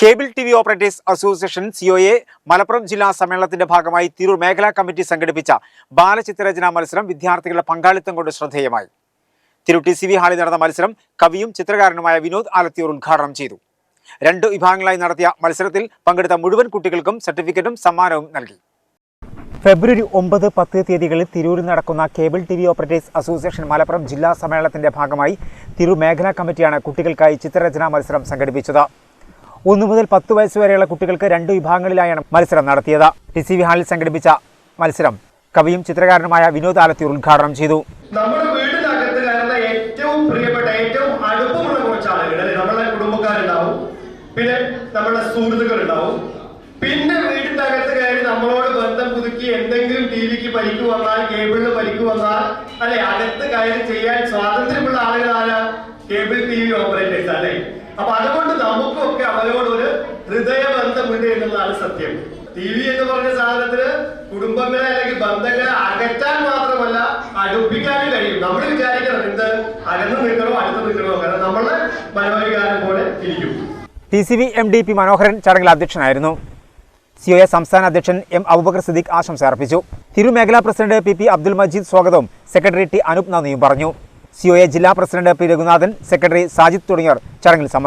Cable T V operators association COA Malappuram ജില്ലാ സമ്മേളനത്തിന്റെ ഭാഗമായി തിരൂർ മേഖലാ കമ്മിറ്റി സംഘടിപ്പിച്ച ബാലചിത്രരചനാ മത്സരം വിദ്യാർത്ഥികളുടെ പങ്കാളിത്തം കൊണ്ട് ശ്രദ്ധേയമായി. തിരൂർ ടി സി വി ഹാളിൽ നടന്ന മത്സരം കവിയും ചിത്രകാരനുമായ വിനോദ് ആലത്തിയൂർ ഉദ്ഘാടനം ചെയ്തു. രണ്ട് വിഭാഗങ്ങളായി നടത്തിയ മത്സരത്തിൽ പങ്കെടുത്ത മുഴുവൻ കുട്ടികൾക്കും സർട്ടിഫിക്കറ്റും സമ്മാനവും നൽകി. ഫെബ്രുവരി ഒമ്പത് പത്ത് തീയതികളിൽ തിരൂരിൽ നടക്കുന്ന cable T V operators association Malappuram ജില്ലാ സമ്മേളനത്തിന്റെ ഭാഗമായി തിരൂർ മേഖലാ കമ്മിറ്റിയാണ് കുട്ടികൾക്കായി ചിത്രരചനാ മത്സരം സംഘടിപ്പിച്ചത്. ഒന്നു മുതൽ പത്ത് വയസ്സ് വരെയുള്ള കുട്ടികൾക്ക് രണ്ട് വിഭാഗങ്ങളിലായാണ് മത്സരം നടത്തിയത്. ടി സി വി ഹാളിൽ സംഘടിപ്പിച്ച മത്സരം കവിയും ചിത്രകാരനുമായ വിനോദ് ആലത്തി ഉദ്ഘാടനം ചെയ്തു. നമ്മുടെ വീടിനകത്ത് കയറുന്ന ഏറ്റവും പ്രിയപ്പെട്ട ഏറ്റവും അടുപ്പമുള്ള കുറച്ച് ആളുകൾ നമ്മളെ പിന്നെ നമ്മുടെ സുഹൃത്തുക്കൾ ഉണ്ടാവും പിന്നെ വീടിന്റെ അകത്ത് കയറി നമ്മളോട് ബന്ധം പുതുക്കി എന്തെങ്കിലും ടി വിക്ക് പരിക്ക് വന്നാൽ കേബിളിന് പരിക്ക് വന്നാൽ അല്ലെ? അകത്ത് കയറി ചെയ്യാൻ സ്വാതന്ത്ര്യമുള്ള കേബിൾ ടി വി ഓപ്പറേറ്റേഴ്സ് അല്ലെ? അപ്പൊ അതുകൊണ്ട് നമുക്കൊക്കെ ഒരു ഹൃദയബന്ധമുണ്ട് എന്നുള്ളതാണ് സത്യം. ടി വി എന്ന് പറഞ്ഞ സാധനത്തിന് കുടുംബങ്ങളെ അല്ലെങ്കിൽ ബന്ധങ്ങളെ അകറ്റാൻ മാത്രമല്ല അടുപ്പിക്കാനും കഴിയും. നമ്മൾ വിചാരിക്കണം എന്ത്? അകന്ന് നിൽക്കണോ അടുത്ത് നിൽക്കണോ? കാരണം നമ്മളെ മനോവികാരം പോലെ ഇരിക്കും. T C V M D P Manoharan ചടങ്ങിൽ അധ്യക്ഷനായിരുന്നു. സി ഒ എ സംസ്ഥാന അധ്യക്ഷൻ എം അബുബക്കർ സിദ്ദീഖ് ആശംസ അർപ്പിച്ചു. തിരുമേഖലാ president P P Abdul Majeed സ്വാഗതവും സെക്രട്ടറി ടി അനൂപ് നന്ദിയും പറഞ്ഞു. സി ഒ എ ജില്ലാ president P Raghunathan secretary Sajid തുടങ്ങിയവർ ചടങ്ങിൽ സംബന്ധിച്ചു.